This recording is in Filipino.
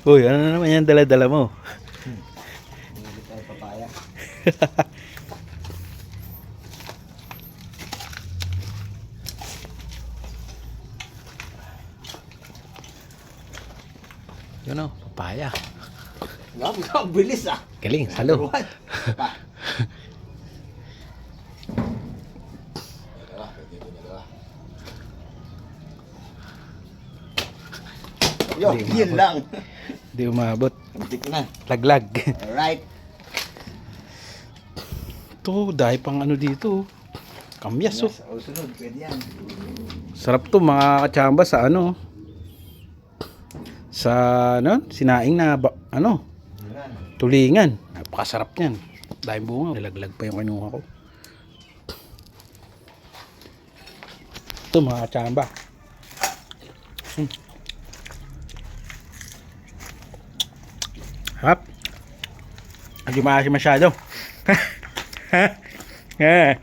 Uy, ano na naman yan dala-dala mo? Tayo papaya. Yun o, papaya. Grabe ka, ang bilis ah. Galing, salo. What? Pa. Dalawa, pwede dalawa. Hindi yun lang. Hindi umabot. Muntik na. Laglag. Alright. Ito, dahil pang ano dito. Kamyas oh. Sa usunod, pwede yan. Sarap to mga kachamba sa ano. Sa ano, sinaing na ba, ano, tulingan. Napakasarap niyan. Dahil bunga, nilaglag pa yung kinuha ko. Ito mga kachamba. Hmm. Harap. Hindi maasim masyado. Eh.